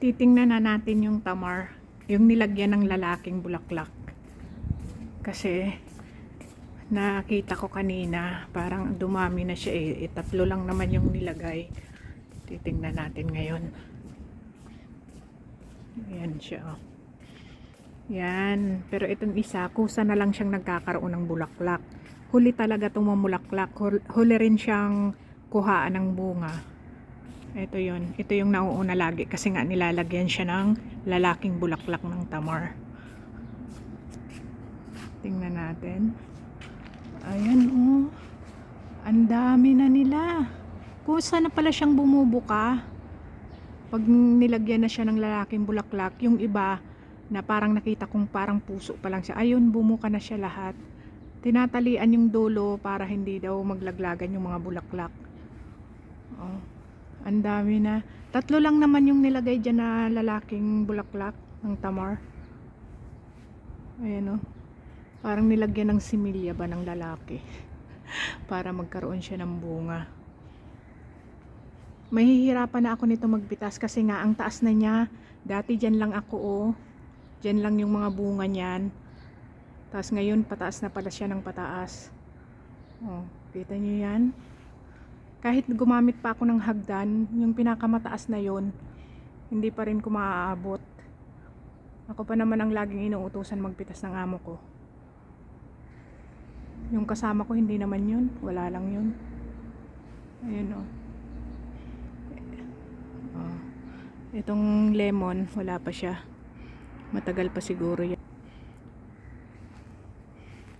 titingnan na natin yung tamar, yung nilagyan ng lalaking bulaklak. Kasi nakita ko kanina, parang dumami na siya eh. Eh, Tatlo lang naman yung nilagay. Titingnan natin ngayon. Ayan siya. oh. Yan. Pero itong isa, kusa na lang siyang nagkakaroon ng bulaklak. Huli talaga itong mamulaklak. Hul- Huli rin siyang kuhaan ng bunga. Ito yun. Ito yung nauuna lagi kasi nga nilalagyan siya ng lalaking bulaklak ng tamar. Tingnan natin. Ayan oh. Ang dami na nila. Kusa na pala siyang bumubuka. Pag nilagyan na siya ng lalaking bulaklak, yung iba na parang nakita kong parang puso pa lang siya. Ayun, bumuka na siya lahat. Tinatalian yung dulo para hindi daw maglaglagan yung mga bulaklak. Ang dami na. Tatlo lang naman yung nilagay dyan na lalaking bulaklak ng tamar. Ayan oh. Parang nilagyan ng similya ba ng lalaki. para magkaroon siya ng bunga. Mahihirapan na ako nito magbitas kasi nga ang taas na niya. Dati dyan lang ako oh. Dyan lang yung mga bunga niyan. Tapos ngayon pataas na pala siya ng pataas. Oh, kita niyo yan? Kahit gumamit pa ako ng hagdan, yung pinakamataas na yon, hindi pa rin ko maaabot. Ako pa naman ang laging inuutusan magpitas ng amo ko. Yung kasama ko hindi naman yun, wala lang yun. Ayun oh. Oh. Itong lemon, wala pa siya. Matagal pa siguro yan.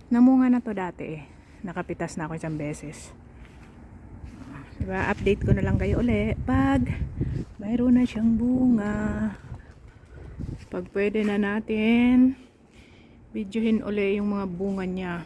Namunga na to dati eh. Nakapitas na ako isang beses. Diba? Update ko na lang kayo uli pag mayroon na siyang bunga. Pag pwede na natin videohin uli yung mga bunga niya.